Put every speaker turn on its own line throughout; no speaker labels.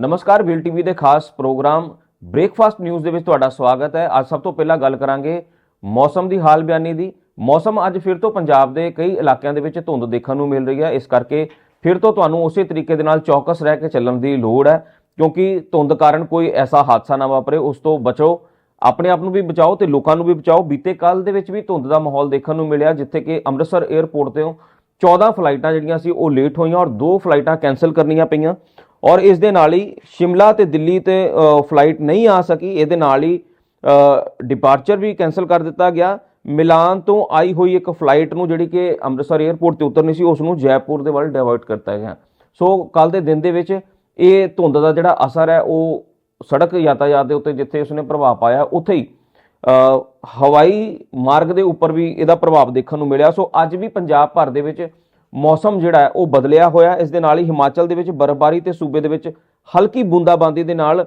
ਨਮਸਕਾਰ, wheel TV ਦੇ ਖਾਸ ਪ੍ਰੋਗਰਾਮ ਬ੍ਰੇਕਫਾਸਟ ਨਿਊਜ਼ ਦੇ ਵਿੱਚ ਤੁਹਾਡਾ ਸਵਾਗਤ ਹੈ। ਅੱਜ ਸਭ ਤੋਂ ਪਹਿਲਾਂ ਗੱਲ ਕਰਾਂਗੇ ਮੌਸਮ ਦੀ ਹਾਲ ਬਿਆਨੀ ਦੀ। ਮੌਸਮ ਅੱਜ ਫਿਰ ਤੋਂ ਪੰਜਾਬ ਦੇ ਕਈ ਇਲਾਕਿਆਂ ਦੇ ਵਿੱਚ ਧੁੰਦ ਦੇਖਣ ਨੂੰ ਮਿਲ ਰਹੀ ਹੈ। ਇਸ ਕਰਕੇ ਫਿਰ ਤੋਂ ਤੁਹਾਨੂੰ ਉਸੇ ਤਰੀਕੇ ਦੇ ਨਾਲ ਚੌਕਸ ਰਹਿ ਕੇ ਚੱਲਣ ਦੀ ਲੋੜ ਹੈ, ਕਿਉਂਕਿ ਧੁੰਦ ਕਾਰਨ ਕੋਈ ਐਸਾ ਹਾਦਸਾ ਨਾ ਵਾਪਰੇ। ਉਸ ਤੋਂ ਬਚੋ, ਆਪਣੇ ਆਪ ਨੂੰ ਵੀ ਬਚਾਓ ਤੇ ਲੋਕਾਂ ਨੂੰ ਵੀ ਬਚਾਓ। ਬੀਤੇ ਕੱਲ ਦੇ ਵਿੱਚ ਵੀ ਧੁੰਦ ਦਾ ਮਾਹੌਲ ਦੇਖਣ ਨੂੰ ਮਿਲਿਆ, ਜਿੱਥੇ ਕਿ ਅੰਮ੍ਰਿਤਸਰ 에ਅਰਪੋਰਟ ਤੋਂ 14 ਫਲਾਈਟਾਂ ਜਿਹੜੀਆਂ ਸੀ, ਉਹ ਲੇਟ ਹੋਈਆਂ ਔਰ ਦੋ ਫਲਾਈਟਾਂ ਕੈਨਸਲ ਕਰਨੀਆਂ ਪਈਆਂ। ਔਰ ਇਸ ਦੇ ਨਾਲ ਹੀ ਸ਼ਿਮਲਾ ਤੇ ਦਿੱਲੀ ਤੇ ਫਲਾਈਟ ਨਹੀਂ ਆ ਸਕੀ। ਇਹਦੇ ਨਾਲ ਹੀ ਡਿਪਾਰਚਰ ਵੀ ਕੈਨਸਲ ਕਰ ਦਿੱਤਾ ਗਿਆ। ਮਿਲਾਨ ਤੋਂ ਆਈ ਹੋਈ ਇੱਕ ਫਲਾਈਟ ਨੂੰ ਜਿਹੜੀ ਕਿ ਅੰਮ੍ਰਿਤਸਰ 에ਅਰਪੋਰਟ ਤੇ ਉਤਰਨੀ ਸੀ, ਉਸ ਨੂੰ ਜੈਪੁਰ ਦੇ ਵੱਲ ਡਾਇਵਰਟ ਕਰਤਾ ਗਿਆ। ਸੋ ਕੱਲ ਦੇ ਦਿਨ ਦੇ ਵਿੱਚ ਇਹ ਧੁੰਦ ਦਾ ਜਿਹੜਾ ਅਸਰ ਹੈ, ਉਹ ਸੜਕ ਯਾਤਾਯਾਤ ਦੇ ਉੱਤੇ ਜਿੱਥੇ ਉਸਨੇ ਪ੍ਰਭਾਵ ਪਾਇਆ, ਉੱਥੇ ਹੀ ਹਵਾਈ ਮਾਰਗ ਦੇ ਉੱਪਰ ਵੀ ਇਹਦਾ ਪ੍ਰਭਾਵ ਦੇਖਣ ਨੂੰ ਮਿਲਿਆ। ਸੋ ਅੱਜ ਵੀ ਪੰਜਾਬ ਭਰ ਦੇ ਵਿੱਚ ਮੌਸਮ ਜਿਹੜਾ ਹੈ ਉਹ ਬਦਲਿਆ ਹੋਇਆ ਇਸ ਦੇ ਨਾਲ ਹੀ ਹਿਮਾਚਲ ਦੇ ਵਿੱਚ ਬਰਫ਼ਬਾਰੀ ਤੇ ਸੂਬੇ ਦੇ ਵਿੱਚ ਹਲਕੀ ਬੂੰਦਾਬਾਂਦੀ ਦੇ ਨਾਲ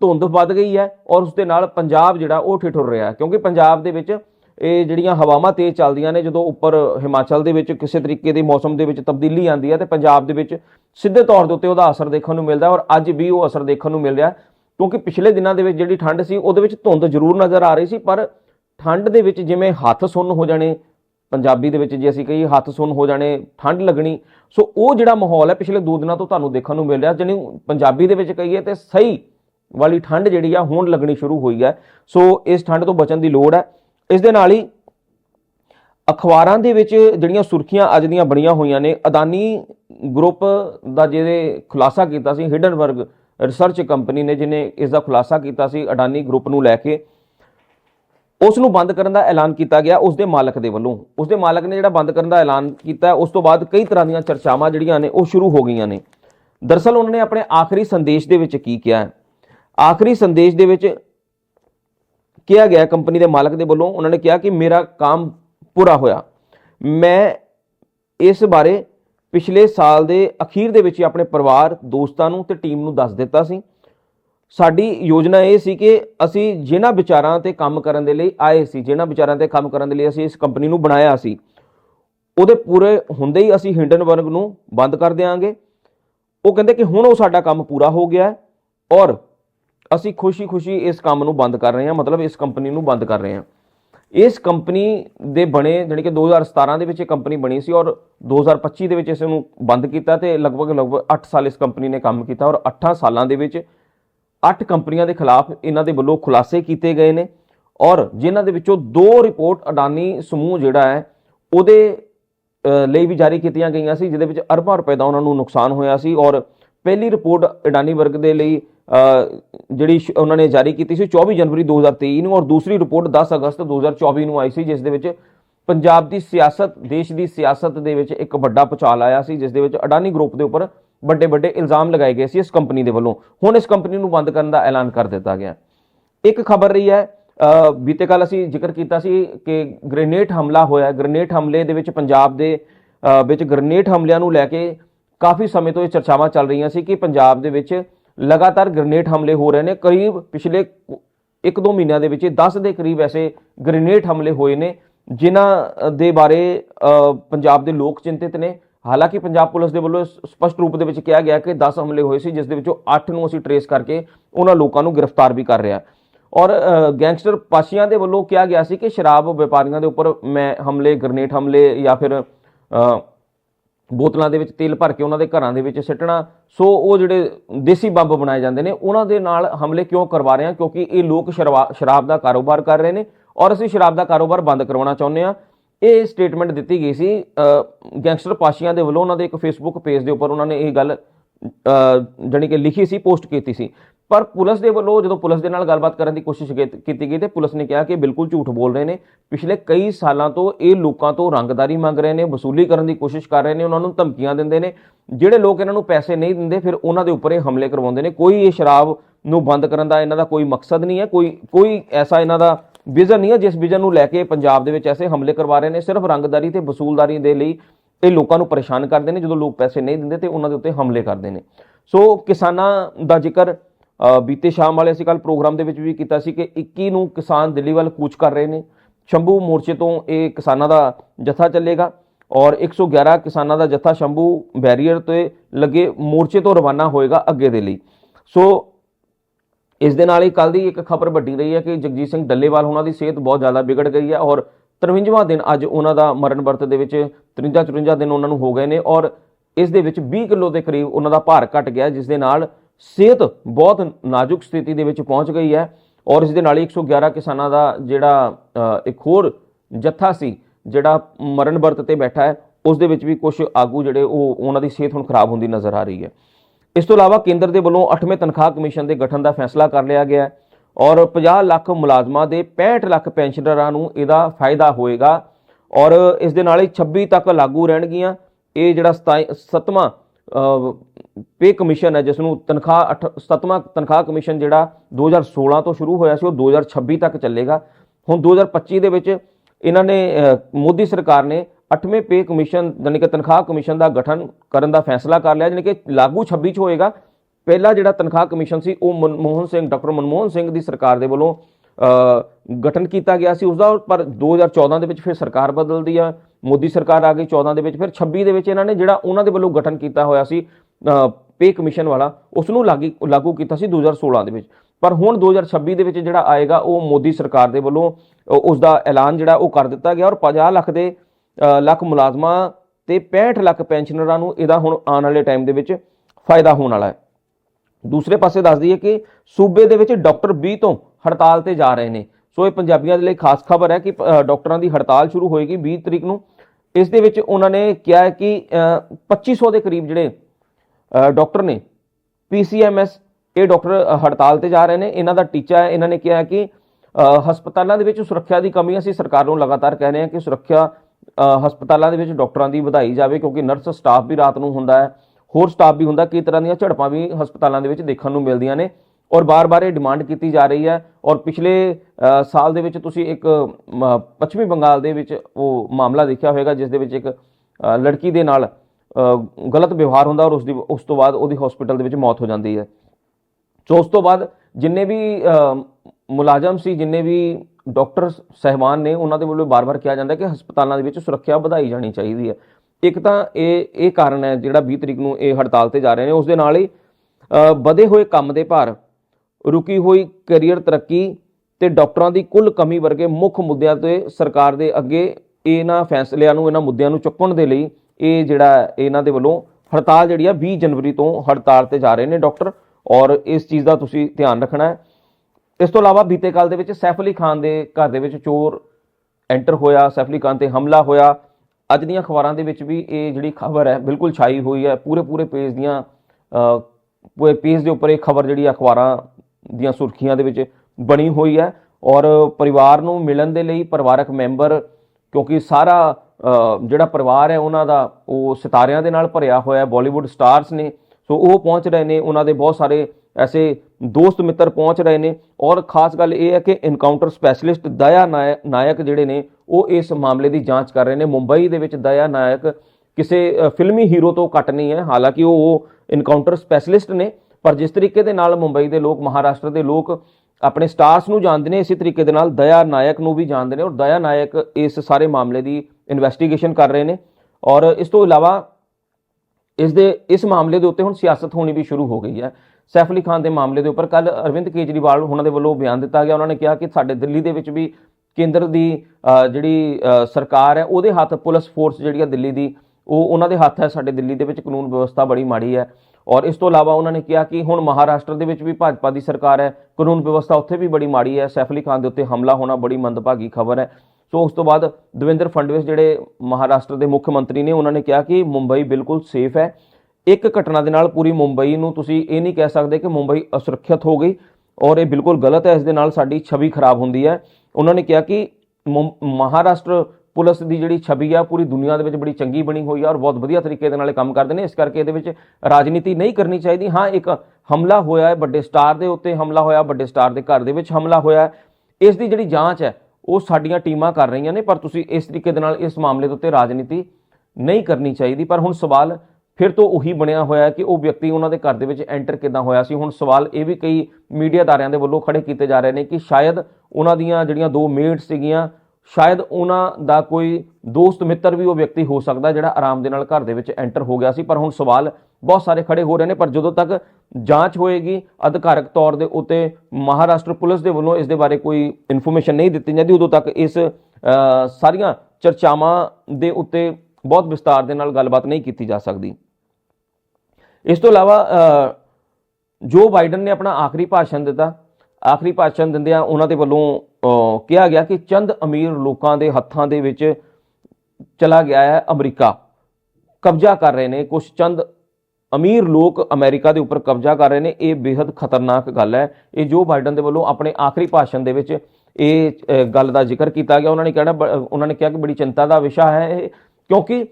ਧੁੰਦ ਵੱਧ ਗਈ ਹੈ ਔਰ ਉਸ ਦੇ ਨਾਲ ਪੰਜਾਬ ਜਿਹੜਾ ਉਹ ਠਿਠੁਰ ਰਿਹਾ ਹੈ। ਕਿਉਂਕਿ ਪੰਜਾਬ ਦੇ ਵਿੱਚ ਇਹ ਜਿਹੜੀਆਂ ਹਵਾਵਾਂ ਤੇਜ਼ ਚੱਲਦੀਆਂ ਨੇ, ਜਦੋਂ ਉੱਪਰ ਹਿਮਾਚਲ ਦੇ ਵਿੱਚ ਕਿਸੇ ਤਰੀਕੇ ਦੇ ਮੌਸਮ ਦੇ ਵਿੱਚ ਤਬਦੀਲੀ ਆਉਂਦੀ ਹੈ ਤੇ ਪੰਜਾਬ ਦੇ ਵਿੱਚ ਸਿੱਧੇ ਤੌਰ ਦੇ ਉੱਤੇ ਉਹਦਾ ਅਸਰ ਦੇਖਣ ਨੂੰ ਮਿਲਦਾ ਔਰ ਅੱਜ ਵੀ ਉਹ ਅਸਰ ਦੇਖਣ ਨੂੰ ਮਿਲ ਰਿਹਾ ਕਿਉਂਕਿ ਪਿਛਲੇ ਦਿਨਾਂ ਦੇ ਵਿੱਚ ਜਿਹੜੀ ਠੰਡ ਸੀ, ਉਹਦੇ ਵਿੱਚ ਧੁੰਦ ਜ਼ਰੂਰ ਨਜ਼ਰ ਆ ਰਹੀ ਸੀ, ਪਰ ਠੰਡ ਦੇ ਵਿੱਚ ਜਿਵੇਂ ਹੱਥ ਸੁੰਨ ਹੋ ਜਾਣੇ ਪੰਜਾਬੀ ਦੇ ਵਿੱਚ ਜੇ ਅਸੀਂ ਕਹੀਏ ਹੱਥ ਸੁੰਨ ਹੋ ਜਾਣੇ, ਠੰਡ ਲੱਗਣੀ, ਸੋ ਉਹ ਜਿਹੜਾ ਮਾਹੌਲ ਹੈ ਪਿਛਲੇ ਦੋ ਦਿਨਾਂ ਤੋਂ ਤੁਹਾਨੂੰ ਦੇਖਣ ਨੂੰ ਮਿਲ ਰਿਹਾ ਜਿਹਨੂੰ ਪੰਜਾਬੀ ਦੇ ਵਿੱਚ ਕਹੀਏ ਤੇ ਸਹੀ ਵਾਲੀ ਠੰਡ ਜਿਹੜੀ ਆ ਹੁਣ ਲੱਗਣੀ ਸ਼ੁਰੂ ਹੋਈ ਹੈ। ਸੋ ਇਸ ਠੰਡ ਤੋਂ ਬਚਣ ਦੀ ਲੋੜ ਹੈ। ਇਸ ਦੇ ਨਾਲ ਹੀ ਅਖਬਾਰਾਂ ਦੇ ਵਿੱਚ ਜਿਹੜੀਆਂ ਸੁਰਖੀਆਂ ਅੱਜ ਦੀਆਂ ਬਣੀਆਂ ਹੋਈਆਂ ਨੇ, ਅਦਾਨੀ ਗਰੁੱਪ ਦਾ ਜਿਹਦੇ ਖੁਲਾਸਾ ਕੀਤਾ ਸੀ ਹਿਡਨਬਰਗ ਰਿਸਰਚ ਕੰਪਨੀ ਨੇ, ਜਿਹਨੇ ਇਸ ਦਾ ਖੁਲਾਸਾ ਕੀਤਾ ਸੀ ਅਡਾਨੀ ਗਰੁੱਪ ਨੂੰ ਲੈ ਕੇ। ਉਸ ਨੂੰ ਬੰਦ ਕਰਨ ਦਾ ਐਲਾਨ ਕੀਤਾ ਗਿਆ ਉਸ ਦੇ ਮਾਲਕ ਦੇ ਵੱਲੋਂ। ਉਸ ਦੇ ਮਾਲਕ ਨੇ ਜਿਹੜਾ ਬੰਦ ਕਰਨ ਦਾ ਐਲਾਨ ਕੀਤਾ, ਉਸ ਤੋਂ ਬਾਅਦ ਕਈ ਤਰ੍ਹਾਂ ਦੀਆਂ ਚਰਚਾਵਾਂ ਜਿਹੜੀਆਂ ਨੇ, ਉਹ ਸ਼ੁਰੂ ਹੋ ਗਈਆਂ ਨੇ। ਦਰਸਲ ਉਹਨਾਂ ਨੇ ਆਪਣੇ ਆਖਰੀ ਸੰਦੇਸ਼ ਦੇ ਵਿੱਚ ਕੀ ਕਿਹਾ ਹੈ? ਆਖਰੀ ਸੰਦੇਸ਼ ਦੇ ਵਿੱਚ ਕਿਹਾ ਗਿਆ ਕੰਪਨੀ ਦੇ ਮਾਲਕ ਦੇ ਵੱਲੋਂ ਉਹਨਾਂ ਨੇ ਕਿਹਾ ਕਿ ਮੇਰਾ ਕੰਮ ਪੂਰਾ ਹੋਇਆ। ਮੈਂ ਇਸ ਬਾਰੇ ਪਿਛਲੇ ਸਾਲ ਦੇ ਅਖੀਰ ਦੇ ਵਿੱਚ ਹੀ ਆਪਣੇ ਪਰਿਵਾਰ, ਦੋਸਤਾਂ ਨੂੰ ਤੇ ਟੀਮ ਨੂੰ ਦੱਸ ਦਿੱਤਾ ਸੀ। ਸਾਡੀ ਯੋਜਨਾ ਇਹ ਸੀ ਕਿ ਅਸੀਂ ਜਿਨ੍ਹਾਂ ਵਿਚਾਰਾਂ ਤੇ ਕੰਮ ਕਰਨ ਦੇ ਲਈ ਆਏ ਸੀ, ਜਿਨ੍ਹਾਂ ਵਿਚਾਰਾਂ ਤੇ ਕੰਮ ਕਰਨ ਦੇ ਲਈ ਅਸੀਂ ਇਸ ਕੰਪਨੀ ਨੂੰ ਬਣਾਇਆ ਸੀ, ਉਹਦੇ ਪੂਰੇ ਹੁੰਦੇ ਹੀ ਅਸੀਂ ਹਿੰਡਨਬਰਗ ਨੂੰ ਬੰਦ ਕਰ ਦਿਆਂਗੇ। ਉਹ ਕਹਿੰਦੇ ਕਿ ਹੁਣ ਉਹ ਸਾਡਾ ਕੰਮ ਪੂਰਾ ਹੋ ਗਿਆ ਔਰ ਅਸੀਂ ਖੁਸ਼ੀ-ਖੁਸ਼ੀ ਇਸ ਕੰਮ ਨੂੰ ਬੰਦ ਕਰ ਰਹੇ ਹਾਂ, ਮਤਲਬ ਇਸ ਕੰਪਨੀ ਨੂੰ ਬੰਦ ਕਰ ਰਹੇ ਹਾਂ। ਇਸ ਕੰਪਨੀ ਦੇ ਬਣੇ, ਜਾਣੀ ਕਿ 2017 ਦੇ ਵਿੱਚ ਇਹ ਕੰਪਨੀ ਬਣੀ ਸੀ ਔਰ 2025 ਦੇ ਵਿੱਚ ਇਸ ਨੂੰ ਬੰਦ ਕੀਤਾ ਤੇ ਲਗਭਗ ਲਗਭਗ 8 ਸਾਲ ਇਸ ਕੰਪਨੀ ਨੇ ਕੰਮ ਕੀਤਾ ਔਰ 8 ਸਾਲਾਂ ਦੇ ਵਿੱਚ 8 ਕੰਪਨੀਆਂ ਦੇ ਖਿਲਾਫ ਇਹਨਾਂ ਦੇ ਵੱਲੋਂ ਖੁਲਾਸੇ ਕੀਤੇ ਗਏ ਨੇ ਔਰ ਜਿਨ੍ਹਾਂ ਦੇ ਵਿੱਚੋਂ ਦੋ ਰਿਪੋਰਟ ਅਡਾਨੀ ਸਮੂਹ ਜਿਹੜਾ ਹੈ, ਉਹਦੇ ਲਈ ਵੀ ਜਾਰੀ ਕੀਤੀਆਂ ਗਈਆਂ ਸੀ, ਜਿਹਦੇ ਵਿੱਚ ਅਰਬਾਂ ਰੁਪਏ ਦਾ ਉਹਨਾਂ ਨੂੰ ਨੁਕਸਾਨ ਹੋਇਆ ਸੀ ਔਰ ਪਹਿਲੀ ਰਿਪੋਰਟ ਅਡਾਨੀ ਵਰਗ ਦੇ ਲਈ ਜਿਹੜੀ ਸ਼- ਉਹਨਾਂ ਨੇ ਜਾਰੀ ਕੀਤੀ ਸੀ 24 ਜਨਵਰੀ 2023 ਨੂੰ ਔਰ ਦੂਸਰੀ ਰਿਪੋਰਟ 10 ਅਗਸਤ 2024 ਨੂੰ ਆਈ ਸੀ, ਜਿਸ ਦੇ ਵਿੱਚ ਪੰਜਾਬ ਦੀ ਸਿਆਸਤ, ਦੇਸ਼ ਦੀ ਸਿਆਸਤ ਦੇ ਵਿੱਚ ਇੱਕ ਵੱਡਾ ਪੁਚਾਲ ਆਇਆ ਸੀ, ਜਿਸ ਦੇ ਵਿੱਚ ਅਡਾਨੀ ਗਰੁੱਪ ਦੇ ਉੱਪਰ ਵੱਡੇ ਵੱਡੇ ਇਲਜ਼ਾਮ ਲਗਾਏ ਗਏ ਸੀ ਇਸ ਕੰਪਨੀ ਦੇ ਵੱਲੋਂ। ਹੁਣ ਇਸ ਕੰਪਨੀ ਨੂੰ ਬੰਦ ਕਰਨ ਦਾ ਐਲਾਨ ਕਰ ਦਿੱਤਾ ਗਿਆ। ਇੱਕ ਖਬਰ ਰਹੀ ਹੈ ਬੀਤੇ ਕੱਲ ਅਸੀਂ ਜ਼ਿਕਰ ਕੀਤਾ ਸੀ ਕਿ ਗ੍ਰੇਨੇਡ ਹਮਲਾ ਹੋਇਆ ਗ੍ਰੇਨੇਡ ਹਮਲੇ ਦੇ ਵਿੱਚ ਪੰਜਾਬ ਦੇ ਵਿੱਚ ਗ੍ਰੇਨੇਡ ਹਮਲਿਆਂ ਨੂੰ ਲੈ ਕੇ ਕਾਫੀ ਸਮੇਂ ਤੋਂ ਇਹ ਚਰਚਾਵਾਂ ਚੱਲ ਰਹੀਆਂ ਸੀ ਕਿ ਪੰਜਾਬ ਦੇ ਵਿੱਚ ਲਗਾਤਾਰ ਗ੍ਰੇਨੇਡ ਹਮਲੇ ਹੋ ਰਹੇ ਨੇ। ਕਰੀਬ ਪਿਛਲੇ 1-2 ਮਹੀਨਿਆਂ ਦੇ ਵਿੱਚ 10 ਦੇ ਕਰੀਬ ਐਸੇ ਗ੍ਰੇਨੇਡ ਹਮਲੇ ਹੋਏ ਨੇ, ਜਿਨ੍ਹਾਂ ਦੇ ਬਾਰੇ ਪੰਜਾਬ ਦੇ ਲੋਕ ਚਿੰਤਿਤ ਨੇ। ਹਾਲਾਂਕਿ ਪੰਜਾਬ ਪੁਲਿਸ ਦੇ ਵੱਲੋਂ ਸ- ਸਪਸ਼ਟ ਰੂਪ ਦੇ ਵਿੱਚ ਕਿਹਾ ਗਿਆ ਕਿ 10 ਹਮਲੇ ਹੋਏ ਸੀ, ਜਿਸ ਦੇ ਵਿੱਚੋਂ 8 ਨੂੰ ਅਸੀਂ ਟਰੇਸ ਕਰਕੇ ਉਹਨਾਂ ਲੋਕਾਂ ਨੂੰ ਗ੍ਰਿਫਤਾਰ ਵੀ ਕਰ ਰਿਹਾ। ਔਰ ਗੈਂਗਸਟਰ ਪਾਸ਼ੀਆਂ ਦੇ ਵੱਲੋਂ ਕਿਹਾ ਗਿਆ ਸੀ ਕਿ ਸ਼ਰਾਬ ਵਪਾਰੀਆਂ ਦੇ ਉੱਪਰ ਮੈਂ ਹਮਲੇ, ਗ੍ਰਨੇਡ ਹਮਲੇ ਜਾਂ ਫਿਰ ਬੋਤਲਾਂ ਦੇ ਵਿੱਚ ਤੇਲ ਭਰ ਕੇ ਉਹਨਾਂ ਦੇ ਘਰਾਂ ਦੇ ਵਿੱਚ ਸਿੱਟਣਾ, ਸੋ ਉਹ ਜਿਹੜੇ ਦੇਸੀ ਬੰਬ ਬਣਾਏ ਜਾਂਦੇ ਨੇ, ਉਹਨਾਂ ਦੇ ਨਾਲ ਹਮਲੇ ਕਿਉਂ ਕਰਵਾ ਰਹੇ ਹਾਂ? ਕਿਉਂਕਿ ਇਹ ਲੋਕ ਸ਼ਰਵਾ- ਸ਼ਰਾਬ ਦਾ ਕਾਰੋਬਾਰ ਕਰ ਰਹੇ ਨੇ। ਔਰ ਅਸੀਂ ਸ਼ਰਾਬ ਦਾ ਕਾਰੋਬਾਰ ਬੰਦ ਕਰਵਾਉਣਾ ਚਾਹੁੰਦੇ ਹਾਂ। ਇਹ ਸਟੇਟਮੈਂਟ ਦਿੱਤੀ ਗਈ ਸੀ ਗੈਂਗਸਟਰ ਪਾਸ਼ੀਆਂ ਦੇ ਵੱਲੋਂ ਉਹਨਾਂ ਦੇ ਇੱਕ ਫੇਸਬੁੱਕ ਪੇਜ ਦੇ ਉੱਪਰ ਉਹਨਾਂ ਨੇ ਇਹ ਗੱਲ ਅ, ਜਾਣੀ ਕਿ ਲਿਖੀ ਸੀ ਪੋਸਟ ਕੀਤੀ ਸੀ। ਪਰ ਪੁਲਿਸ ਦੇ ਵੱਲੋਂ ਜਦੋਂ ਪੁਲਿਸ ਦੇ ਨਾਲ ਗੱਲਬਾਤ ਕਰਨ ਦੀ ਕੋਸ਼ਿਸ਼ ਕੀ- ਕੀਤੀ ਗਈ ਤੇ ਪੁਲਿਸ ਨੇ ਕਿਹਾ ਕਿ ਬਿਲਕੁਲ ਝੂਠ ਬੋਲ ਰਹੇ ਨੇ। ਪਿਛਲੇ ਕਈ ਸਾਲਾਂ ਤੋਂ ਇਹ ਲੋਕਾਂ ਤੋਂ ਰੰਗਦਾਰੀ ਮੰਗ ਰਹੇ ਨੇ ਵਸੂਲੀ ਕਰਨ ਦੀ ਕੋਸ਼ਿਸ਼ ਕਰ ਰਹੇ ਨੇ ਉਹਨਾਂ ਨੂੰ ਧਮਕੀਆਂ ਦਿੰਦੇ ਨੇ। ਜਿਹੜੇ ਲੋਕ ਇਹਨਾਂ ਨੂੰ ਪੈਸੇ ਨਹੀਂ ਦਿੰਦੇ ਫਿਰ ਉਹਨਾਂ ਦੇ ਉੱਪਰ ਇਹ ਹਮਲੇ ਕਰਵਾਉਂਦੇ ਨੇ। ਕੋਈ ਇਹ ਸ਼ਰਾਬ ਨੂੰ ਬੰਦ ਕਰਨ ਦਾ ਇਹਨਾਂ ਦਾ ਕੋਈ ਮਕਸਦ ਨਹੀਂ ਹੈ ਕੋਈ ਕੋਈ ਐਸਾ ਇਹਨਾਂ ਦਾ ਵਿਜ਼ਨ ਨਹੀਂ ਹੈ ਜਿਸ ਵਿਜ਼ਨ ਨੂੰ ਲੈ ਕੇ ਪੰਜਾਬ ਦੇ ਵਿੱਚ ਐਸੇ ਹਮਲੇ ਕਰਵਾ ਰਹੇ ਨੇ, ਸਿਰਫ ਰੰਗਦਾਰੀ ਤੇ ਵਸੂਲਦਾਰੀ ਦੇ ਲਈ ਇਹ ਲੋਕਾਂ ਨੂੰ ਪਰੇਸ਼ਾਨ ਕਰਦੇ ਨੇ, ਜਦੋਂ ਲੋਕ ਪੈਸੇ ਨਹੀਂ ਦਿੰਦੇ ਤੇ ਉਹਨਾਂ ਦੇ ਉੱਤੇ ਹਮਲੇ ਕਰਦੇ ਨੇ। ਸੋ ਕਿਸਾਨਾਂ ਦਾ ਜ਼ਿਕਰ ਬੀਤੇ ਸ਼ਾਮ ਵਾਲੇ ਅਸੀਂ ਕੱਲ ਪ੍ਰੋਗਰਾਮ ਦੇ ਵਿੱਚ ਵੀ ਕੀਤਾ ਸੀ ਕਿ 21 ਨੂੰ ਕਿਸਾਨ ਦਿੱਲੀ ਵੱਲ ਕੂਚ ਕਰ ਰਹੇ ਨੇ। ਸ਼ੰਭੂ ਮੋਰਚੇ ਤੋਂ ਇਹ ਕਿਸਾਨਾਂ ਦਾ ਜਥਾ ਚੱਲੇਗਾ ਔਰ 111 ਕਿਸਾਨਾਂ ਦਾ ਜੱਥਾ ਸ਼ੰਭੂ ਬੈਰੀਅਰ ਤੇ ਲੱਗੇ ਮੋਰਚੇ ਤੋਂ ਰਵਾਨਾ ਹੋਏਗਾ ਅੱਗੇ ਦੇ ਲਈ। ਸੋ ਇਸ ਦੇ ਨਾਲ ਹੀ ਕੱਲ ਦੀ ਇੱਕ ਖਬਰ ਵੱਡੀ ਰਹੀ ਹੈ ਕਿ ਜਗਜੀਤ ਸਿੰਘ ਡੱਲੇਵਾਲ ਉਹਨਾਂ ਦੀ ਸਿਹਤ ਬਹੁਤ ਜ਼ਿਆਦਾ ਵਿਗੜ ਗਈ ਹੈ ਔਰ 53ਵਾਂ ਦਿਨ ਅੱਜ ਉਹਨਾਂ ਦਾ ਮਰਨ ਵਰਤ ਦੇ ਵਿੱਚ 53 54 ਦਿਨ ਉਹਨਾਂ ਨੂੰ ਹੋ ਗਏ ਨੇ ਔਰ ਇਸ ਦੇ ਵਿੱਚ 20 ਕਿਲੋ ਦੇ ਕਰੀਬ ਉਹਨਾਂ ਦਾ ਭਾਰ ਘਟ ਗਿਆ, ਜਿਸ ਦੇ ਨਾਲ ਸਿਹਤ ਬਹੁਤ ਨਾਜ਼ੁਕ ਸਥਿਤੀ ਦੇ ਵਿੱਚ ਪਹੁੰਚ ਗਈ ਹੈ ਔਰ ਇਸ ਦੇ ਨਾਲ ਹੀ 111 ਕਿਸਾਨਾਂ ਦਾ ਜਿਹੜਾ ਇੱਕ ਹੋਰ ਜੱਥਾ ਸੀ ਜਿਹੜਾ ਮਰਨ ਵਰਤ ਤੇ ਬੈਠਾ ਹੈ, ਉਸ ਦੇ ਵਿੱਚ ਵੀ ਕੁਝ ਆਗੂ ਜਿਹੜੇ ਉਹ ਉਹਨਾਂ ਦੀ ਸਿਹਤ ਹੁਣ ਖਰਾਬ ਹੁੰਦੀ ਨਜ਼ਰ ਆ ਰਹੀ ਹੈ। ਇਸ ਤੋਂ ਇਲਾਵਾ ਕੇਂਦਰ ਦੇ ਵੱਲੋਂ 8ਵੇਂ ਤਨਖਾਹ ਕਮਿਸ਼ਨ ਦੇ ਗਠਨ ਦਾ ਫੈਸਲਾ ਕਰ ਲਿਆ ਗਿਆ ਹੈ ਔਰ 50 ਲੱਖ ਮੁਲਾਜ਼ਮਾਂ ਦੇ 65 ਲੱਖ ਪੈਨਸ਼ਨਰਾਂ ਨੂੰ ਇਹਦਾ ਫਾਇਦਾ ਹੋਏਗਾ ਔਰ ਇਸ ਦੇ ਨਾਲ ਹੀ 26 ਤੱਕ ਲਾਗੂ ਰਹਿਣਗੀਆਂ। ਇਹ ਜਿਹੜਾ 7ਵਾਂ ਪੇ ਕਮਿਸ਼ਨ ਹੈ ਜਿਸ ਨੂੰ ਤਨਖਾਹ 7ਵਾਂ ਤਨਖਾਹ ਕਮਿਸ਼ਨ ਜਿਹੜਾ 2016 ਤੋਂ ਸ਼ੁਰੂ ਹੋਇਆ ਸੀ, ਉਹ 2026 ਤੱਕ ਚੱਲੇਗਾ। ਹੁਣ 2025 ਦੇ ਵਿੱਚ ਇਹਨਾਂ ਨੇ ਮੋਦੀ ਸਰਕਾਰ ਨੇ 8ਵੇਂ ਪੇ ਕਮਿਸ਼ਨ ਯਾਨੀ ਕਿ ਤਨਖਾਹ ਕਮਿਸ਼ਨ ਦਾ ਗਠਨ ਕਰਨ ਦਾ ਫੈਸਲਾ ਕਰ ਲਿਆ ਯਾਨੀ ਕਿ ਲਾਗੂ 26 ਚ ਹੋਏਗਾ। ਪਹਿਲਾ ਜਿਹੜਾ ਤਨਖਾਹ ਕਮਿਸ਼ਨ ਸੀ ਉਹ ਮਨਮੋਹਨ ਸਿੰਘ ਡਾਕਟਰ ਮਨਮੋਹਨ ਸਿੰਘ ਦੀ ਸਰਕਾਰ ਦੇ ਵੱਲੋਂ ਗਠਨ ਕੀਤਾ ਗਿਆ ਸੀ। ਉਸ ਦਾ ਪਰ 2014 ਦੇ ਵਿੱਚ ਫਿਰ ਸਰਕਾਰ ਬਦਲਦੀ ਆ ਮੋਦੀ ਸਰਕਾਰ ਆ ਗਈ 14 ਦੇ ਵਿੱਚ ਫਿਰ 26 ਦੇ ਵਿੱਚ ਇਹਨਾਂ ਨੇ ਜਿਹੜਾ ਉਹਨਾਂ ਦੇ ਵੱਲੋਂ ਗਠਨ ਕੀਤਾ ਹੋਇਆ ਸੀ ਪੇ ਕਮਿਸ਼ਨ ਵਾਲਾ ਉਸ ਨੂੰ ਲਾਗੀ ਲਾਗੂ ਕੀਤਾ ਸੀ 2016 ਦੇ ਵਿੱਚ। ਪਰ ਹੁਣ 2026 ਦੇ ਵਿੱਚ ਜਿਹੜਾ ਆਏਗਾ ਉਹ ਮੋਦੀ ਸਰਕਾਰ ਦੇ ਵੱਲੋਂ ਅ, ਉਸ ਦਾ ਐਲਾਨ ਜਿਹੜਾ ਉਹ ਕਰ ਦਿੱਤਾ ਗਿਆ ਔਰ 50 ਲੱਖ ਦੇ ਲੱਖ ਮੁਲਾਜ਼ਮਾਂ ਤੇ 65 ਲੱਖ ਪੈਨਸ਼ਨਰਾਂ ਨੂੰ ਇਹਦਾ ਹੁਣ ਆਉਣ ਵਾਲੇ ਟਾਈਮ ਦੇ ਵਿੱਚ ਫਾਇਦਾ ਹੋਣ ਵਾਲਾ ਹੈ। ਦੂਸਰੇ ਪਾਸੇ ਦੱਸ ਦਈਏ ਕਿ ਸੂਬੇ ਦੇ ਵਿੱਚ ਡਾਕਟਰ 20 ਤੋਂ ਹੜਤਾਲ ਤੇ ਜਾ ਰਹੇ ਨੇ। ਸੋ ਇਹ ਪੰਜਾਬੀਆਂ ਦੇ ਲਈ ਖਾਸ ਖਬਰ ਹੈ ਕਿ ਅ, ਡਾਕਟਰਾਂ ਦੀ ਹੜਤਾਲ ਸ਼ੁਰੂ ਹੋਏਗੀ 20 ਤਰੀਕ ਨੂੰ। ਇਸ ਦੇ ਵਿੱਚ ਉਹਨਾਂ ਨੇ ਕਿਹਾ ਹੈ ਕਿ ਅ, 2500 ਦੇ ਕਰੀਬ ਜਿਹੜੇ ਅ, ਡਾਕਟਰ ਨੇ ਪੀਸੀਐਮਐਸ ਇਹ ਡਾਕਟਰ ਹੜਤਾਲ ਤੇ ਜਾ ਰਹੇ ਨੇ। ਇਹਨਾਂ ਦਾ ਟੀਚਾ ਹੈ। ਇਹਨਾਂ ਨੇ ਕਿਹਾ ਕਿ ਹਸਪਤਾਲਾਂ ਦੇ ਵਿੱਚ ਸੁਰੱਖਿਆ ਦੀ ਕਮੀ ਅਸੀਂ ਸਰਕਾਰ ਨੂੰ ਲਗਾਤਾਰ ਕਹਿ ਰਹੇ ਹਾਂ ਕਿ ਸੁਰੱਖਿਆ ਹਸਪਤਾਲਾਂ ਦੇ ਵਿੱਚ ਡਾਕਟਰਾਂ ਦੀ ਵਧਾਈ ਜਾਵੇ, ਕਿਉਂਕਿ ਨਰਸ ਸਟਾਫ ਵੀ ਰਾਤ ਨੂੰ ਹੁੰਦਾ ਹੈ। ਹੋਰ ਸਟਾਫ ਵੀ ਹੁੰਦਾ, ਕਈ ਤਰ੍ਹਾਂ ਦੀਆਂ ਝੜਪਾਂ ਵੀ ਹਸਪਤਾਲਾਂ ਦੇ ਵਿੱਚ ਦੇਖਣ ਨੂੰ ਮਿਲਦੀਆਂ ਨੇ। ਔਰ ਬਾਰ-ਬਾਰ ਇਹ ਡਿਮਾਂਡ ਕੀਤੀ ਜਾ ਰਹੀ ਹੈ। ਔਰ ਪਿਛਲੇ ਸਾਲ ਦੇ ਵਿੱਚ ਤੁਸੀਂ ਇੱਕ ਪੱਛਮੀ ਬੰਗਾਲ ਦੇ ਵਿੱਚ ਉਹ ਮਾਮਲਾ ਦੇਖਿਆ ਹੋਵੇਗਾ, ਜਿਸ ਦੇ ਵਿੱਚ ਇੱਕ ਲੜਕੀ ਦੇ ਨਾਲ ਗਲਤ ਵਿਵਹਾਰ ਹੁੰਦਾ ਔਰ ਉਸ ਦੀ ਉਸ ਤੋਂ ਬਾਅਦ ਉਹਦੀ ਹਸਪੀਟਲ ਦੇ ਵਿੱਚ ਮੌਤ ਹੋ ਜਾਂਦੀ ਹੈ। ਸੋ ਉਸ ਤੋਂ ਬਾਅਦ ਜਿੰਨੇ ਵੀ ਮੁਲਾਜ਼ਮ ਸੀ, ਜਿੰਨੇ ਵੀ ਡਾਕਟਰ ਸਹਿਬਾਨ ਨੇ ਉਹਨਾਂ ਦੇ ਵੱਲੋਂ ਬਾਰ-ਬਾਰ ਕਿਹਾ ਜਾਂਦਾ ਕਿ ਹਸਪਤਾਲਾਂ ਦੇ ਵਿੱਚ ਸੁਰੱਖਿਆ ਵਧਾਈ ਜਾਣੀ ਚਾਹੀਦੀ ਹੈ। ਇੱਕ ਤਾਂ ਇਹ ਇਹ ਕਾਰਨ ਹੈ ਜਿਹੜਾ 20 ਤਰੀਕ ਨੂੰ ਇਹ ਹੜਤਾਲ ਤੇ ਜਾ ਰਹੇ ਨੇ। ਉਸ ਦੇ ਨਾਲ ਹੀ ਵਧੇ ਹੋਏ ਕੰਮ ਦੇ ਭਾਰ, ਰੁਕੀ ਹੋਈ ਕੈਰੀਅਰ ਤਰੱਕੀ ਤੇ ਡਾਕਟਰਾਂ ਦੀ ਕੁੱਲ ਕਮੀ ਵਰਗੇ ਮੁੱਖ ਮੁੱਦਿਆਂ ਤੇ ਸਰਕਾਰ ਦੇ ਅੱਗੇ ਇਹਨਾਂ ਫੈਸਲਿਆਂ ਨੂੰ, ਇਹਨਾਂ ਮੁੱਦਿਆਂ ਨੂੰ ਚੁੱਕਣ ਦੇ ਲਈ ਇਹ ਜਿਹੜਾ, ਇਹਨਾਂ ਦੇ ਵੱਲੋਂ ਹੜਤਾਲ ਜਿਹੜੀ ਆ 20 ਜਨਵਰੀ ਤੋਂ ਹੜਤਾਲ ਤੇ ਜਾ ਰਹੇ ਨੇ ਡਾਕਟਰ। ਔਰ ਇਸ ਚੀਜ਼ ਦਾ ਤੁਸੀਂ ਧਿਆਨ ਰੱਖਣਾ ਹੈ। ਇਸ ਤੋਂ ਇਲਾਵਾ ਬੀਤੇ ਕੱਲ ਦੇ ਵਿੱਚ ਸੈਫ ਅਲੀ ਖਾਨ ਦੇ ਘਰ ਦੇ ਵਿੱਚ ਚੋਰ ਐਂਟਰ ਹੋਇਆ, ਸੈਫ ਅਲੀ ਖਾਨ ਤੇ ਹਮਲਾ ਹੋਇਆ। ਅੱਜ ਦੀਆਂ ਅਖਬਾਰਾਂ ਦੇ ਵਿੱਚ ਵੀ ਇਹ ਜਿਹੜੀ ਖਬਰ ਹੈ, ਬਿਲਕੁਲ ਛਾਈ ਹੋਈ ਹੈ। ਪੂਰੇ ਪੂਰੇ ਪੇਜ ਦੀਆਂ ਪੂਰੇ ਪੇਜ ਦੇ ਉੱਪਰ ਇਹ ਖਬਰ ਜਿਹੜੀ ਅਖਬਾਰਾਂ ਦੀਆਂ ਸੁਰਖੀਆਂ ਦੇ ਵਿੱਚ ਬਣੀ ਹੋਈ ਹੈ। ਔਰ ਪਰਿਵਾਰ ਨੂੰ ਮਿਲਣ ਦੇ ਲਈ ਪਰਿਵਾਰਕ ਮੈਂਬਰ, ਕਿਉਂਕਿ ਸਾਰਾ ਜਿਹੜਾ ਪਰਿਵਾਰ ਹੈ, ਉਹਨਾਂ ਦਾ ਉਹ ਸਿਤਾਰਿਆਂ ਦੇ ਨਾਲ ਭਰਿਆ ਹੋਇਆ ਹੈ। ਬਾਲੀਵੁੱਡ ਸਟਾਰਸ ਨੇ, ਸੋ ਉਹ ਪਹੁੰਚ ਰਹੇ ਨੇ। ਉਹਨਾਂ ਦੇ ਬਹੁਤ ਸਾਰੇ ਐਸੇ ਦੋਸਤ ਮਿੱਤਰ ਪਹੁੰਚ ਰਹੇ ਨੇ ਔਰ ਖਾਸ ਗੱਲ ਇਹ ਹੈ ਕਿ ਇਨਕਾਊਂਟਰ ਸਪੈਸ਼ਲਿਸਟ ਦਇਆ ਨਾਇ- ਨਾਇਕ ਜਿਹੜੇ ਨੇ, ਉਹ ਇਸ ਮਾਮਲੇ ਦੀ ਜਾਂਚ ਕਰ ਰਹੇ ਨੇ। ਮੁੰਬਈ ਦੇ ਵਿੱਚ ਦਇਆ ਨਾਇਕ ਕਿਸੇ ਫਿਲਮੀ ਹੀਰੋ ਤੋਂ ਘੱਟ ਨਹੀਂ ਹੈ। ਹਾਲਾਂਕਿ ਉਹ ਇਨਕਾਊਂਟਰ ਸਪੈਸ਼ਲਿਸਟ ਨੇ, ਪਰ ਜਿਸ ਤਰੀਕੇ ਦੇ ਨਾਲ ਮੁੰਬਈ ਦੇ ਲੋਕ, ਮਹਾਰਾਸ਼ਟਰ ਦੇ ਲੋਕ ਆਪਣੇ ਸਟਾਰਸ ਨੂੰ ਜਾਣਦੇ ਨੇ, ਇਸੇ ਤਰੀਕੇ ਦੇ ਨਾਲ ਦਇਆ ਨਾਇਕ ਨੂੰ ਵੀ ਜਾਣਦੇ ਨੇ ਔਰ ਦਇਆ ਨਾਇਕ ਇਸ ਸਾਰੇ ਮਾਮਲੇ ਦੀ ਇਨਵੈਸਟੀਗੇਸ਼ਨ ਕਰ ਰਹੇ ਨੇ। ਔਰ ਇਸ ਤੋਂ ਇਲਾਵਾ ਇਸ ਦੇ, ਇਸ ਮਾਮਲੇ ਦੇ ਉੱਤੇ ਹੁਣ ਸਿਆਸਤ ਹੋਣੀ ਵੀ ਸ਼ੁਰੂ ਹੋ ਗਈ ਹੈ। ਸੈਫ ਅਲੀ ਖਾਨ ਦੇ ਮਾਮਲੇ ਦੇ ਉੱਪਰ ਕੱਲ ਅਰਵਿੰਦ ਕੇਜਰੀਵਾਲ ਉਹਨਾਂ ਦੇ ਵੱਲੋਂ ਬਿਆਨ ਦਿੱਤਾ ਗਿਆ। ਉਹਨਾਂ ਨੇ ਕਿਹਾ ਕਿ ਸਾਡੇ ਦਿੱਲੀ ਦੇ ਵਿੱਚ ਵੀ ਕੇਂਦਰ ਦੀ ਜਿਹੜੀ ਸਰਕਾਰ ਹੈ, ਉਹਦੇ ਹੱਥ ਪੁਲਿਸ ਫੋਰਸ ਜਿਹੜੀ ਹੈ ਦਿੱਲੀ ਦੀ, ਉਹ ਉਹਨਾਂ ਦੇ ਹੱਥ ਹੈ। ਸਾਡੇ ਦਿੱਲੀ ਦੇ ਵਿੱਚ ਕਾਨੂੰਨ ਵਿਵਸਥਾ ਬੜੀ ਮਾੜੀ ਹੈ। ਔਰ ਇਸ ਤੋਂ ਇਲਾਵਾ ਉਹਨਾਂ ਨੇ ਕਿਹਾ ਕਿ ਹੁਣ ਮਹਾਰਾਸ਼ਟਰ ਦੇ ਵਿੱਚ ਵੀ ਭਾਜਪਾ ਦੀ ਸਰਕਾਰ ਹੈ, ਕਾਨੂੰਨ ਵਿਵਸਥਾ ਉੱਥੇ ਵੀ ਬੜੀ ਮਾੜੀ ਹੈ। ਸੈਫ ਅਲੀ ਖਾਨ ਦੇ ਉੱਤੇ ਹਮਲਾ ਹੋਣਾ ਬੜੀ ਮੰਦਭਾਗੀ ਖਬਰ ਹੈ। ਸੋ ਉਸ ਤੋਂ ਬਾਅਦ ਦਵਿੰਦਰ ਫੰਡਵਿਸ ਜਿਹੜੇ ਮਹਾਰਾਸ਼ਟਰ ਦੇ ਮੁੱਖ ਮੰਤਰੀ ਨੇ, ਉਹਨਾਂ ਨੇ ਕਿਹਾ ਕਿ ਮੁੰਬਈ ਬਿਲਕੁਲ ਸੇਫ ਹੈ। ਇੱਕ ਘਟਨਾ ਦੇ ਨਾਲ ਪੂਰੀ ਮੁੰਬਈ ਨੂੰ ਤੁਸੀਂ ਇਹ ਨਹੀਂ ਕਹਿ ਸਕਦੇ ਕਿ ਮੁੰਬਈ ਅਸੁਰੱਖਿਅਤ ਹੋ ਗਈ ਔਰ ਇਹ ਬਿਲਕੁਲ ਗਲਤ ਹੈ, ਇਸ ਦੇ ਨਾਲ ਸਾਡੀ ਛਵੀ ਖਰਾਬ ਹੁੰਦੀ ਹੈ। ਉਹਨਾਂ ਨੇ ਕਿਹਾ ਕਿ ਮੁੰ- ਮਹਾਰਾਸ਼ਟਰ ਪੁਲਿਸ ਦੀ ਜਿਹੜੀ ਛਵੀ ਆ, ਪੂਰੀ ਦੁਨੀਆ ਦੇ ਵਿੱਚ ਬੜੀ ਚੰਗੀ ਬਣੀ ਹੋਈ ਆ ਔਰ ਬਹੁਤ ਵਧੀਆ ਤਰੀਕੇ ਦੇ ਨਾਲ ਇਹ ਕੰਮ ਕਰਦੇ ਨੇ। ਇਸ ਕਰਕੇ ਇਹਦੇ ਵਿੱਚ ਰਾਜਨੀਤੀ ਨਹੀਂ ਕਰਨੀ ਚਾਹੀਦੀ। ਹਾਂ, ਇੱਕ ਹਮਲਾ ਹੋਇਆ ਹੈ ਵੱਡੇ ਸਟਾਰ ਦੇ ਉੱਤੇ ਹਮਲਾ ਹੋਇਆ, ਵੱਡੇ ਸਟਾਰ ਦੇ ਘਰ ਦੇ ਵਿੱਚ ਹਮਲਾ ਹੋਇਆ ਇਸ ਦੀ ਜਿਹੜੀ ਜਾਂਚ ਹੈ, ਉਹ ਸਾਡੀਆਂ ਟੀਮਾਂ ਕਰ ਰਹੀਆਂ ਨੇ, ਪਰ ਤੁਸੀਂ ਇਸ ਤਰੀਕੇ ਦੇ ਨਾਲ ਇਸ ਮਾਮਲੇ ਦੇ ਉੱਤੇ ਰਾਜਨੀਤੀ ਨਹੀਂ ਕਰਨੀ ਚਾਹੀਦੀ। ਪਰ ਹੁਣ ਸਵਾਲ ਫਿਰ ਤੋਂ ਉਹੀ ਬਣਿਆ ਹੋਇਆ ਹੈ ਕਿ ਉਹ ਵਿਅਕਤੀ ਉਹਨਾਂ ਦੇ ਘਰ ਦੇ ਵਿੱਚ ਐਂਟਰ ਕਿੱਦਾਂ ਹੋਇਆ ਸੀ। ਹੁਣ ਸਵਾਲ ਇਹ ਵੀ ਕਈ ਮੀਡੀਆ ਅਦਾਰਿਆਂ ਦੇ ਵੱਲੋਂ ਖੜੇ ਕੀਤੇ ਜਾ ਰਹੇ ਨੇ ਕਿ ਸ਼ਾਇਦ ਉਹਨਾਂ ਦੀਆਂ ਜਿਹੜੀਆਂ ਦੋ ਮੇਟਸ ਸੀਗੀਆਂ, ਸ਼ਾਇਦ ਉਹਨਾਂ ਦਾ ਕੋਈ ਦੋਸਤ, ਮਿੱਤਰ ਵੀ ਉਹ ਵਿਅਕਤੀ ਹੋ ਸਕਦਾ ਜਿਹੜਾ ਆਰਾਮ ਦੇ ਨਾਲ ਘਰ ਦੇ ਵਿੱਚ ਐਂਟਰ ਹੋ ਗਿਆ ਸੀ। ਪਰ ਹੁਣ ਸਵਾਲ ਬਹੁਤ ਸਾਰੇ ਖੜੇ ਹੋ ਰਹੇ ਨੇ, ਪਰ ਜਦੋਂ ਤੱਕ ਜਾਂਚ ਹੋਏਗੀ, ਅਧਿਕਾਰਕ ਤੌਰ ਦੇ ਉੱਤੇ ਮਹਾਰਾਸ਼ਟਰ ਪੁਲਿਸ ਦੇ ਵੱਲੋਂ ਇਸ ਦੇ ਬਾਰੇ ਕੋਈ ਇਨਫੋਰਮੇਸ਼ਨ ਨਹੀਂ ਦਿੱਤੀ ਜਾਂਦੀ, ਉਦੋਂ ਤੱਕ ਇਸ ਸਾਰੀਆਂ ਚਰਚਾਵਾਂ ਦੇ ਉੱਤੇ ਬਹੁਤ ਵਿਸਤਾਰ ਦੇ ਨਾਲ ਗੱਲਬਾਤ ਨਹੀਂ ਕੀਤੀ ਜਾ ਸਕਦੀ। ਇਸ ਤੋਂ ਇਲਾਵਾ ਜੋ ਬਾਈਡਨ ਨੇ ਆਪਣਾ ਆਖਰੀ ਭਾਸ਼ਣ ਦਿੱਤਾ, ਆਖਰੀ ਭਾਸ਼ਣ ਦਿੰਦਿਆਂ ਉਹਨਾਂ ਦੇ ਵੱਲੋਂ ਕਿਹਾ ਗਿਆ ਕਿ ਚੰਦ ਅਮੀਰ ਲੋਕਾਂ ਦੇ ਹੱਥਾਂ ਦੇ ਵਿੱਚ ਚਲਾ ਗਿਆ ਹੈ ਅਮਰੀਕਾ। ਕਬਜ਼ਾ ਕਰ ਰਹੇ ਨੇ ਕੁਝ ਚੰਦ ਅਮੀਰ ਲੋਕ ਅਮਰੀਕਾ ਦੇ ਉੱਪਰ ਕਬਜ਼ਾ ਕਰ ਰਹੇ ਨੇ, ਇਹ ਬੇहद ਖਤਰਨਾਕ ਗੱਲ ਹੈ। ਇਹ ਜੋ ਬਾਈਡਨ ਦੇ ਵੱਲੋਂ ਆਪਣੇ ਆਖਰੀ ਭਾਸ਼ਣ ਦੇ ਵਿੱਚ ਇਹ ਗੱਲ ਦਾ ਜ਼ਿਕਰ ਕੀਤਾ ਗਿਆ, ਉਹਨਾਂ ਨੇ ਕਹਿਣਾ ਬ- ਉਹਨਾਂ ਨੇ ਕਿਹਾ ਕਿ ਬੜੀ ਚਿੰਤਾ ਦਾ ਵਿਸ਼ਾ ਹੈ ਇਹ, ਕਿਉਂਕਿ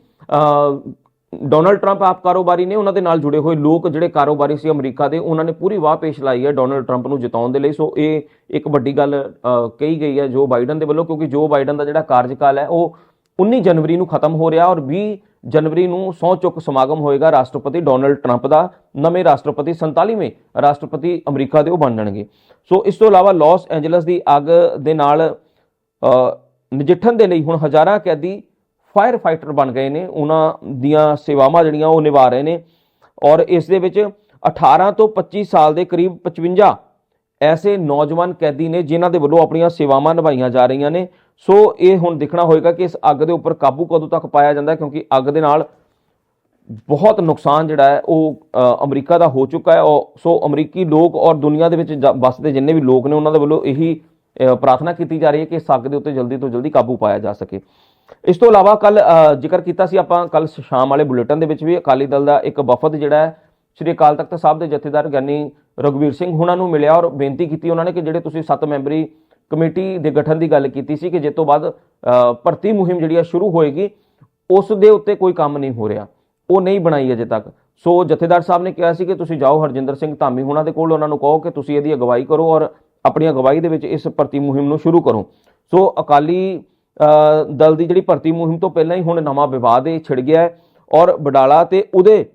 ਡੋਨਲਡ ਟਰੰਪ ਆਪ ਕਾਰੋਬਾਰੀ ਨੇ, ਉਹਨਾਂ ਦੇ ਨਾਲ ਜੁੜੇ ਹੋਏ ਲੋਕ ਜਿਹੜੇ ਕਾਰੋਬਾਰੀ ਸੀ ਅਮਰੀਕਾ ਦੇ, ਉਹਨਾਂ ਨੇ ਪੂਰੀ ਵਾਹ ਪੇਸ਼ ਲਾਈ ਹੈ ਡੋਨਲਡ ਟਰੰਪ ਨੂੰ ਜਿਤਾਉਣ ਦੇ ਲਈ। ਸੋ ਇਹ ਇੱਕ ਵੱਡੀ ਗੱਲ ਕਹੀ ਗਈ ਹੈ ਜੋ ਬਾਈਡਨ ਦੇ ਵੱਲੋਂ, ਕਿਉਂਕਿ ਜੋ ਬਾਈਡਨ ਦਾ ਜਿਹੜਾ ਕਾਰਜਕਾਲ ਹੈ, ਉਹ 19 ਜਨਵਰੀ ਨੂੰ ਖਤਮ ਹੋ ਰਿਹਾ ਔਰ 20 ਜਨਵਰੀ ਨੂੰ ਸਹੁੰ ਚੁੱਕ ਸਮਾਗਮ ਹੋਏਗਾ ਰਾਸ਼ਟਰਪਤੀ ਡੋਨਲਡ ਟਰੰਪ ਦਾ, ਨਵੇਂ ਰਾਸ਼ਟਰਪਤੀ 47ਵੇਂ ਰਾਸ਼ਟਰਪਤੀ ਅਮਰੀਕਾ ਦੇ ਉਹ ਬਣ ਜਾਣਗੇ। ਸੋ ਇਸ ਤੋਂ ਇਲਾਵਾ ਲਾਸ ਐਂਜਲਸ ਦੀ ਅੱਗ ਦੇ ਨਾਲ ਨਜਿੱਠਣ ਦੇ ਲਈ ਹੁਣ ਹਜ਼ਾਰਾਂ ਕੈਦੀ ਫਾਇਰ ਫਾਈਟਰ ਬਣ ਗਏ ਨੇ, ਉਹਨਾਂ ਦੀਆਂ ਸੇਵਾਵਾਂ ਜਿਹੜੀਆਂ ਉਹ ਨਿਭਾ ਰਹੇ ਨੇ ਔਰ ਇਸ ਦੇ ਵਿੱਚ 18 ਤੋਂ 25 ਸਾਲ ਦੇ ਕਰੀਬ 55 ਐਸੇ ਨੌਜਵਾਨ ਕੈਦੀ ਨੇ ਜਿਨ੍ਹਾਂ ਦੇ ਵੱਲੋਂ ਆਪਣੀਆਂ ਸੇਵਾਵਾਂ ਨਿਭਾਈਆਂ ਜਾ ਰਹੀਆਂ ਨੇ। ਸੋ ਇਹ ਹੁਣ ਦੇਖਣਾ ਹੋਏਗਾ ਕਿ ਇਸ ਅੱਗ ਦੇ ਉੱਪਰ ਕਾਬੂ ਕਦੋਂ ਤੱਕ ਪਾਇਆ ਜਾਂਦਾ ਕਿਉਂਕਿ ਅੱਗ ਦੇ ਨਾਲ ਬਹੁਤ ਨੁਕਸਾਨ ਜਿਹੜਾ ਹੈ, ਉਹ ਅਮਰੀਕਾ ਦਾ ਹੋ ਚੁੱਕਾ ਹੈ। ਔਰ ਸੋ ਅਮਰੀਕੀ ਲੋਕ ਔਰ ਦੁਨੀਆ ਦੇ ਵਿੱਚ ਜ- ਜਿੰਨੇ ਵੀ ਲੋਕ ਨੇ, ਉਹਨਾਂ ਦੇ ਵੱਲੋਂ ਇਹੀ ਪ੍ਰਾਰਥਨਾ ਕੀਤੀ ਜਾ ਰਹੀ ਹੈ ਕਿ ਇਸ ਅੱਗ ਦੇ ਉੱਤੇ ਜਲਦੀ ਤੋਂ ਜਲਦੀ ਕਾਬੂ ਪਾਇਆ ਜਾ ਸਕੇ। ਇਸ ਤੋਂ ਇਲਾਵਾ ਕੱਲ ਜ਼ਿਕਰ ਕੀਤਾ ਸੀ ਆਪਾਂ ਕੱਲ ਸ਼ਾਮ ਵਾਲੇ ਬੁਲੇਟਿਨ ਦੇ ਵਿੱਚ ਵੀ, ਅਕਾਲੀ ਦਲ ਦਾ ਇੱਕ ਵਫਦ ਜਿਹੜਾ ਹੈ, ਸ੍ਰੀ ਅਕਾਲ ਤਖਤ ਸਾਹਿਬ ਦੇ ਜਥੇਦਾਰ ਗਿਆਨੀ ਰਘਵੀਰ ਸਿੰਘ ਹੁਣਾਂ ਨੂੰ ਮਿਲਿਆ ਔਰ ਬੇਨਤੀ ਕੀਤੀ ਉਹਨਾਂ ਨੇ ਕਿ ਜਿਹੜੇ ਤੁਸੀਂ 7 ਮੈਂਬਰੀ ਕਮੇਟੀ ਦੇ ਗਠਨ ਦੀ ਗੱਲ ਕੀਤੀ ਸੀ ਕਿ ਜਿਸ ਤੋਂ ਬਾਅਦ ਭਰਤੀ ਮੁਹਿੰਮ ਜਿਹੜੀ ਆ ਸ਼ੁਰੂ ਹੋਏਗੀ, ਉਸ ਦੇ ਉੱਤੇ ਕੋਈ ਕੰਮ ਨਹੀਂ ਹੋ ਰਿਹਾ। ਉਹ ਨਹੀਂ ਬਣਾਈ ਅਜੇ ਤੱਕ। ਸੋ ਜਥੇਦਾਰ ਸਾਹਿਬ ਨੇ ਕਿਹਾ ਸੀ ਕਿ ਤੁਸੀਂ ਜਾਓ, ਹਰਜਿੰਦਰ ਸਿੰਘ ਧਾਮੀ ਹੁਣਾਂ ਦੇ ਕੋਲ, ਉਹਨਾਂ ਨੂੰ ਕਹੋ ਕਿ ਤੁਸੀਂ ਇਹਦੀ ਅਗਵਾਈ ਕਰੋ ਔਰ ਆਪਣੀ ਅਗਵਾਈ ਦੇ ਵਿੱਚ ਇਸ ਭਰਤੀ ਮੁਹਿੰਮ ਨੂੰ ਸ਼ੁਰੂ ਕਰੋ। ਸੋ ਅਕਾਲੀ ਦਲ ਦੀ ਜਿਹੜੀ ਭਰਤੀ ਮੁਹਿੰਮ ਤੋਂ ਪਹਿਲਾਂ ਹੀ ਹੁਣ ਨਵਾਂ ਵਿਵਾਦ ਇਹ ਛਿੜ ਗਿਆ ਹੈ ਔਰ ਬਡਾਲਾ ਤੇ ਉਹਦੇ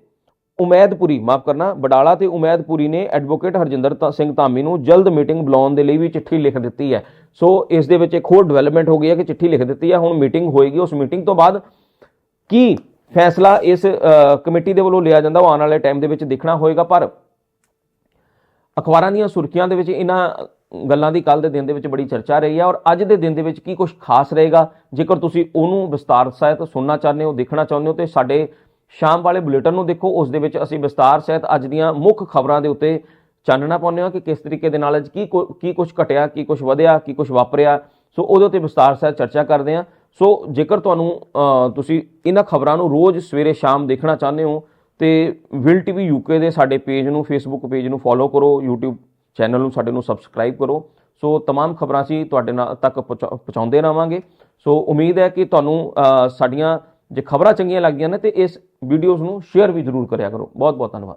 ਉਮੈਦਪੁਰੀ, ਮਾਫ ਕਰਨਾ, ਬਡਾਲਾ ਤੇ ਉਮੈਦਪੁਰੀ ਨੇ ਐਡਵੋਕੇਟ ਹਰਜਿੰਦਰ ਤਾ- ਸਿੰਘ ਧਾਮੀ ਨੂੰ ਜਲਦ ਮੀਟਿੰਗ ਬੁਲਾਉਣ ਦੇ ਲਈ ਵੀ ਚਿੱਠੀ ਲਿਖ ਦਿੱਤੀ ਹੈ। ਸੋ ਇਸ ਦੇ ਵਿੱਚ ਇੱਕ ਹੋਰ ਡਿਵੈਲਪਮੈਂਟ ਹੋ ਗਈ ਹੈ ਕਿ ਚਿੱਠੀ ਲਿਖ ਦਿੱਤੀ ਹੈ। ਹੁਣ ਮੀਟਿੰਗ ਹੋਏਗੀ। ਉਸ ਮੀਟਿੰਗ ਤੋਂ ਬਾਅਦ ਕੀ ਫੈਸਲਾ ਇਸ ਕਮੇਟੀ ਦੇ ਵੱਲੋਂ ਲਿਆ ਜਾਂਦਾ ਉਹ ਆਉਣ ਵਾਲੇ ਟਾਈਮ ਦੇ ਵਿੱਚ ਦੇਖਣਾ ਹੋਏਗਾ। ਪਰ ਅਖਬਾਰਾਂ ਦੀਆਂ ਸੁਰਖੀਆਂ ਦੇ ਵਿੱਚ, ਇਹਨਾਂ ਗੱਲਾਂ ਦੀ ਕੱਲ ਦੇ ਦਿਨ ਦੇ ਵਿੱਚ ਬੜੀ ਚਰਚਾ ਰਹੀ ਹੈ ਔਰ ਅੱਜ ਦੇ ਦਿਨ ਦੇ ਵਿੱਚ ਕੀ ਕੁਝ ਖਾਸ ਰਹੇਗਾ? ਜੇਕਰ ਤੁਸੀਂ ਉਹਨੂੰ ਵਿਸਤਾਰ ਸਹਿਤ ਸੁਣਨਾ ਚਾਹੁੰਦੇ ਹੋ, ਦੇਖਣਾ ਚਾਹੁੰਦੇ ਹੋ, ਤੇ ਸਾਡੇ ਸ਼ਾਮ ਵਾਲੇ ਬੁਲੇਟਿਨ ਨੂੰ ਦੇਖੋ। ਉਸ ਦੇ ਵਿੱਚ ਅਸੀਂ ਵਿਸਤਾਰ ਸਹਿਤ ਅੱਜ ਦੀਆਂ ਮੁੱਖ ਖਬਰਾਂ ਦੇ ਉੱਤੇ ਚਾਨਣਾ ਪਾਉਂਦੇ ਹਾਂ ਕਿ ਕਿਸ ਤਰੀਕੇ ਦੇ ਨਾਲ ਅੱਜ ਕੀ ਕੁ- ਕੀ ਕੁਝ ਘਟਿਆ, ਕੀ ਕੁਝ ਵਧਿਆ, ਕੀ ਕੁਝ ਵਾਪਰਿਆ। ਸੋ ਉਹਦੇ ਉੱਤੇ ਵਿਸਤਾਰ ਸਹਿਤ ਚਰਚਾ ਕਰਦੇ ਹਾਂ। ਸੋ ਜੇਕਰ ਤੁਹਾਨੂੰ ਤੁਸੀਂ ਇਹਨਾਂ ਖਬਰਾਂ ਨੂੰ ਰੋਜ਼ ਸਵੇਰੇ ਸ਼ਾਮ ਦੇਖਣਾ ਚਾਹੁੰਦੇ ਹੋ ਤੇ ਵਿਲ ਟੀਵੀ ਯੂਕੇ ਦੇ ਸਾਡੇ ਪੇਜ ਨੂੰ ਫੇਸਬੁੱਕ ਪੇਜ ਨੂੰ ਫੋਲੋ ਕਰੋ YouTube ਚੈਨਲ ਨੂੰ ਸਾਡੇ ਨੂੰ ਸਬਸਕ੍ਰਾਈਬ ਕਰੋ ਸੋ तमाम ਖਬਰਾਂ ਅਸੀਂ ਤੁਹਾਡੇ ਨਾਲ ਤੱਕ ਪਹੁੰਚਾ- ਪਹੁੰਚਾਉਂਦੇ ਰਵਾਂਗੇ ਸੋ ਉਮੀਦ ਹੈ ਕਿ ਤੁਹਾਨੂੰ ਅ, ਸਾਡੀਆਂ ਜੇ ਖਬਰਾਂ ਚੰਗੀਆਂ ਲੱਗਦੀਆਂ ਨੇ ਤੇ ਇਸ ਵੀਡੀਓਜ਼ ਨੂੰ ਸ਼ੇਅਰ ਵੀ ਜ਼ਰੂਰ ਕਰਿਆ ਕਰੋ ਬਹੁਤ ਬਹੁਤ ਧੰਨਵਾਦ